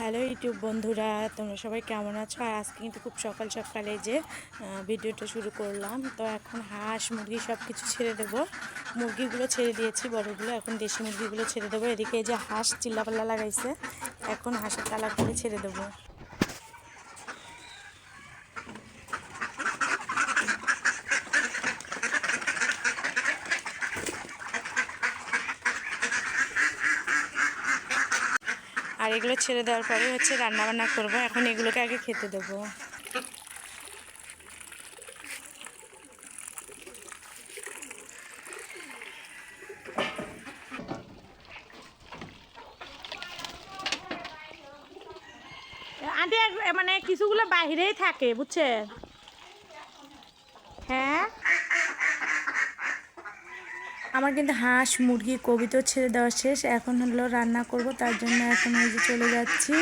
Hello YouTube বন্ধুরা, তোমরা সবাই কেমন আছো? আর আজকে কিন্তু খুব সকাল সকালে যে ভিডিওটা শুরু করলাম, তো এখন হাঁস মুরগি সব কিছু ছেড়ে দেবো। মুরগিগুলো ছেড়ে দিয়েছি, বড়গুলো, এখন দেশি মুরগিগুলো ছেড়ে দেবো। এদিকে এই যে হাঁস চিল্লাপাল্লা লাগাইছে, এখন হাঁসের তালা করে ছেড়ে দেবো। আর এগুলো ছেড়ে দেওয়ার পরে হচ্ছে রান্না বান্না করব। এখন এগুলোকে আগে খেতে দেবো। মানে কিছুগুলো বাহিরেই থাকে, বুঝছেন? হ্যাঁ? আমার কিন্তু হাঁস, মুরগি কবিতো ছেড়ে দেওয়া শেষ। এখন হলো রান্না করব, তার জন্য এখন এই যে চলে যাচ্ছি।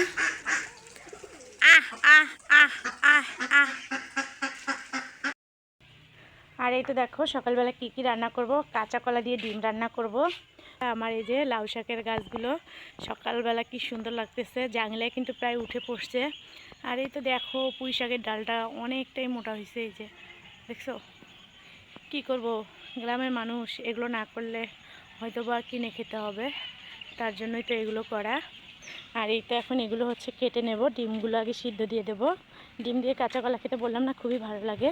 আর এই তো দেখো, সকালবেলা কি কি রান্না করব? কাঁচা কলা দিয়ে ডিম রান্না করব। আমার এই যে লাউ শাকের গাছগুলো, সকালবেলা কি সুন্দর লাগতেছে। জাংলায় কিন্তু প্রায় উঠে পড়ছে। আর এই তো দেখো, পুঁই শাকের ডালটা অনেকটাই মোটা হয়েছে, এই যে। দেখছ? কি করব? গ্রামের মানুষ এগুলো না করলে হয়তো বা কিনে খেতে হবে। তার জন্যই তো এগুলো করা। আর এই তো এখন এগুলো হচ্ছে কেটে নেব। ডিমগুলো আগে সিদ্ধ দিয়ে দেব। ডিম দিয়ে কাঁচা কলা খেতে বললাম না, খুবই ভালো লাগে।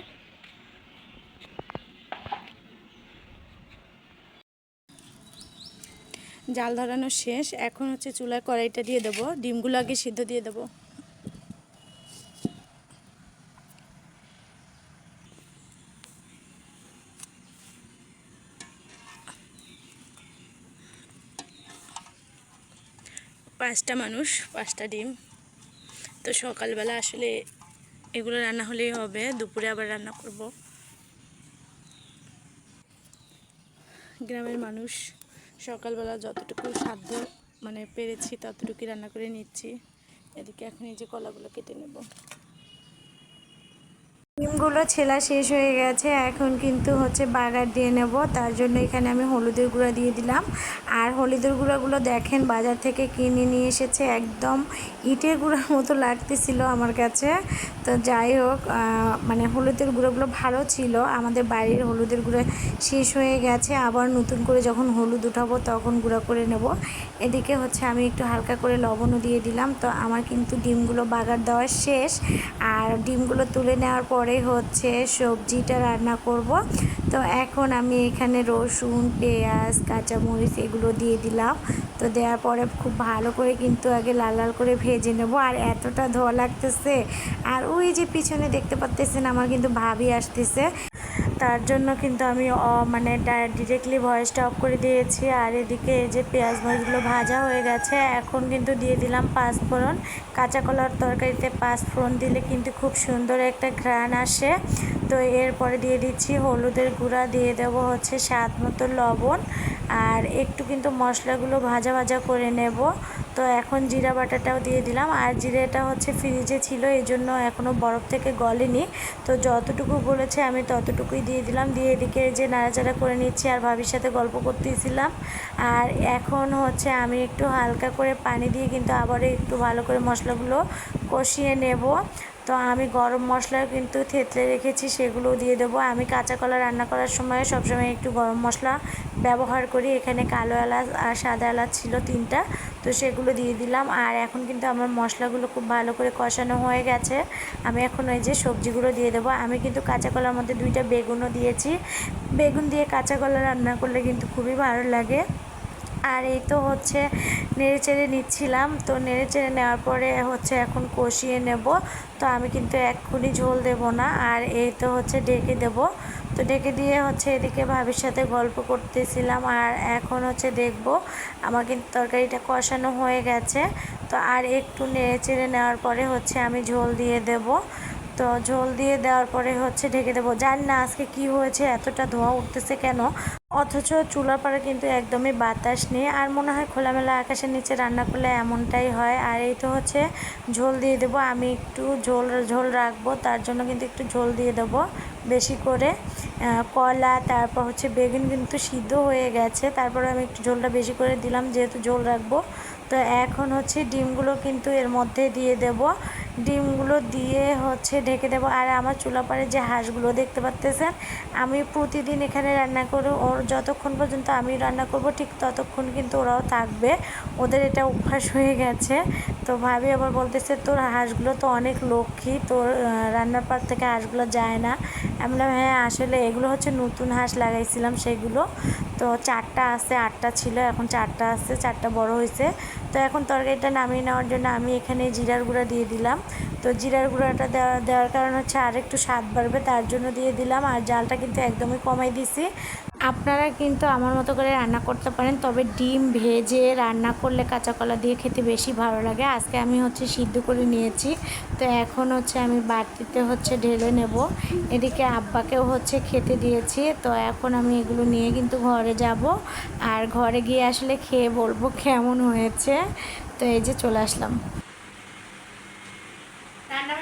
জাল ধরানো শেষ। এখন হচ্ছে চুলায় কড়াইটা দিয়ে দেবো। ডিমগুলো আগে সিদ্ধ দিয়ে দেবো। পাঁচটা মানুষ, পাঁচটা ডিম। তো সকালবেলা আসলে এগুলো রান্না হলেই হবে, দুপুরে আবার রান্না করব। গ্রামের মানুষ, সকালবেলা যতটুকু সাধ্য মানে পেরেছি ততটুকুই রান্না করে নিচ্ছি। এদিকে এখন এই যে কলাগুলো কেটে নেব। ডিমগুলো ছেলা শেষ হয়ে গেছে, এখন কিন্তু হচ্ছে বার্গার দিয়ে নেব। তার জন্য এখানে আমি হলুদের গুঁড়া দিয়ে দিলাম। আর হলুদের গুঁড়াগুলো দেখেন, বাজার থেকে কিনে নিয়ে এসেছে। একদম ইটের গুঁড়ার মতো লাগতেছিল আমার কাছে। তো যাই হোক মানে হলুদের গুঁড়োগুলো ভালো ছিল। আমাদের বাড়ির হলুদের গুঁড়ো শেষ হয়ে গেছে। আবার নতুন করে যখন হলুদ উঠাবো তখন গুঁড়া করে নেব। এদিকে হচ্ছে আমি একটু হালকা করে লবণও দিয়ে দিলাম। তো আমার কিন্তু ডিমগুলো বাগার দেওয়া শেষ। আর ডিমগুলো তুলে নেওয়ার পরে হচ্ছে সবজিটা রান্না করব। তো এখন আমি এখানে রসুন, পেঁয়াজ, কাঁচামরিচ এগুলো দিয়ে দিলাম। তো দেওয়ার পরে খুব ভালো করে কিন্তু আগে লাল লাল করে ভেজে নেব। আর এতটা ধোয়া লাগতেছে। আর ওই যে পিছনে দেখতে পাচ্তেছেন আমার কিন্তু ভাবি আসতেছে। তার জন্য কিন্তু আমি মানে ডিরেক্টলি ভয়েসটা অফ করে দিয়েছি। আর এদিকে এই যে পেঁয়াজ মরিচগুলো ভাজা হয়ে গেছে। এখন কিন্তু দিয়ে দিলাম পাঁচফোড়ন কাঁচা কলার তরকারিতে পাঁচফোড়ন দিলে কিন্তু খুব সুন্দর একটা ঘ্রাণ আসে। তো এরপরে দিয়ে দিচ্ছি হলুদের গুঁড়া, দিয়ে দেবো হচ্ছে স্বাদ মতো লবণ আর একটু কিন্তু মশলাগুলো ভাজা ভাজা করে নেব। তো এখন জিরা বাটাটাও দিয়ে দিলাম আর জিরেটা হচ্ছে ফ্রিজে ছিল এই জন্য এখনও বরফ থেকে গলেনি। তো যতটুকু বলেছে আমি ততটুকুই দিয়ে দিলাম। দিয়ে এদিকে যে নাড়াচাড়া করে নিচ্ছি আর ভাবির সাথে গল্প করতেছিলাম। আর এখন হচ্ছে আমি একটু হালকা করে পানি দিয়ে কিন্তু আবারও একটু ভালো করে মশলাগুলো কষিয়ে নেব। তো আমি গরম মশলা কিন্তু থেতলে রেখেছি, সেগুলোও দিয়ে দেবো। আমি কাঁচা কলা রান্না করার সময় সবসময় একটু গরম মশলা ব্যবহার করি। এখানে কালো এলাচ আর সাদা এলাচ ছিল তিনটা, তো সেগুলো দিয়ে দিলাম। আর এখন কিন্তু আমার মশলাগুলো খুব ভালো করে কষানো হয়ে গেছে। আমি এখন ওই যে সবজিগুলো দিয়ে দেবো। আমি কিন্তু কাঁচা কলার মধ্যে দুইটা বেগুনও দিয়েছি। বেগুন দিয়ে কাঁচা কলা রান্না করলে কিন্তু খুবই ভালো লাগে। আর এই তো হচ্ছে নেড়ে চেড়ে নিচ্ছিলাম। তো নেড়ে চেড়ে নেওয়ার পরে হচ্ছে এখন কষিয়ে নেব। তো আমি কিন্তু এক্ষুনি ঝোল দেব না, আর এই তো হচ্ছে ডেকে দেব। তো ডেকে দিয়ে হচ্ছে এদিকে ভাবির সাথে গল্প করতেছিলাম, আর এখন হচ্ছে দেখব আমার কিন্তু তরকারিটা কষানো হয়ে গেছে। তো আর একটু নেড়ে চেড়ে নেওয়ার পরে হচ্ছে আমি ঝোল দিয়ে দেব। তো ঝোল দিয়ে দেওয়ার পরে হচ্ছে ঢেকে দেবো। জানি না আজকে কি হয়েছে, এতটা ধোঁয়া উঠতেছে কেন? অথচ চুলার পাড়ে কিন্তু একদমই বাতাস নেই। আর মনে হয় খোলামেলা আকাশের নিচে রান্না করলে এমনটাই হয়। আর এই তো হচ্ছে ঝোল দিয়ে দেবো। আমি একটু ঝোল ঝোল রাখব, তার জন্য কিন্তু একটু ঝোল দিয়ে দেবো বেশি করে। কলা, তারপর হচ্ছে বেগুন কিন্তু সিদ্ধ হয়ে গেছে। তারপরে আমি একটু ঝোলটা বেশি করে দিলাম, যেহেতু ঝোল রাখব। তো এখন হচ্ছে ডিমগুলো কিন্তু এর মধ্যে দিয়ে দেব। ডিমগুলো দিয়ে হচ্ছে ঢেকে দেবো। আর আমার চুলাপাড়ে যে হাঁসগুলো দেখতে পাচ্তেছেন, আমি প্রতিদিন এখানে রান্না করে ওর যতক্ষণ পর্যন্ত আমি রান্না করব, ঠিক ততক্ষণ কিন্তু ওরাও থাকবে। ওদের এটা অভ্যাস হয়ে গেছে। তো ভাবি আবার বলতেছে, তোর হাঁসগুলো তো অনেক লক্ষ্মী, তোর রান্নার পার থেকে হাঁসগুলো যায় না। আমি বললাম হ্যাঁ আসলে এগুলো হচ্ছে নতুন হাঁস লাগাইছিলাম সেগুলো। তো চারটা আছে, আটটা ছিল, এখন চারটা আছে, চারটা বড় হয়েছে তো এখন তরকারিটা নামিয়ে নেওয়ার জন্য আমি এখানে জিরার গুঁড়া দিয়ে দিলাম। তো জিরার গুঁড়াটা দেওয়া, দেওয়ার কারণ হচ্ছে আর একটু স্বাদ বাড়বে, তার জন্য দিয়ে দিলাম। আর জালটা কিন্তু একদমই কমাই দিছি। আপনারা কিন্তু আমার মতো করে রান্না করতে পারেন, তবে ডিম ভেজে রান্না করলে কাঁচা কলা দিয়ে খেতে বেশি ভালো লাগে। আজকে আমি হচ্ছে সিদ্ধ করে নিয়েছি। তো এখন হচ্ছে আমি বাটিতে হচ্ছে ঢেলে নেব। এদিকে আব্বাকেও হচ্ছে খেতে দিয়েছি। তো এখন আমি এগুলো নিয়ে কিন্তু ঘরে যাব। আর ঘরে গিয়ে আসলে খেয়ে বলব কেমন হয়েছে। তো এই যে চলে আসলাম।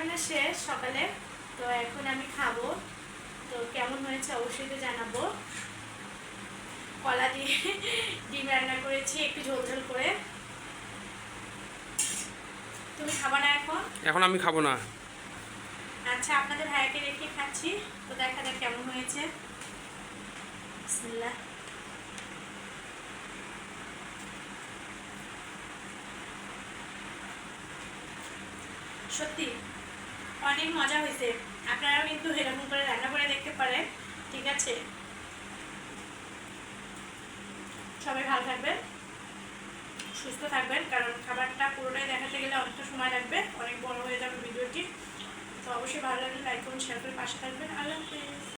রান্না শেষ সকালে তো এখন আমি খাব। তো কেমন হয়েছে অবশ্যই তো জানাব। কলা দিয়ে ডিম রান্না করেছি একটু ঝোল ঝোল করে। তুমি খাবা না এখন? এখন আমি খাব না। আচ্ছা আপনাদের ভাইয়াকে রেখে খাচ্ছি। তো দেখা যাক কেমন হয়েছে। বিসমিল্লাহ। সত্যি? অনেক মজা হয়েছে। আপনারাও কিন্তু এরকম করে রান্না করে দেখতে পারেন। ঠিক আছে? সবাই ভালো থাকবেন, সুস্থ থাকবেন, কারণ খাবারটা পুরোটাই দেখাতে গেলে অনেকটা সময় লাগবে, অনেক বড় হয়ে যাবে ভিডিওটি। তো অবশ্যই ভালো লাগলে লাইক করুন শেয়ার করে পাশে থাকবেন। আল্লাহ হাফিজ।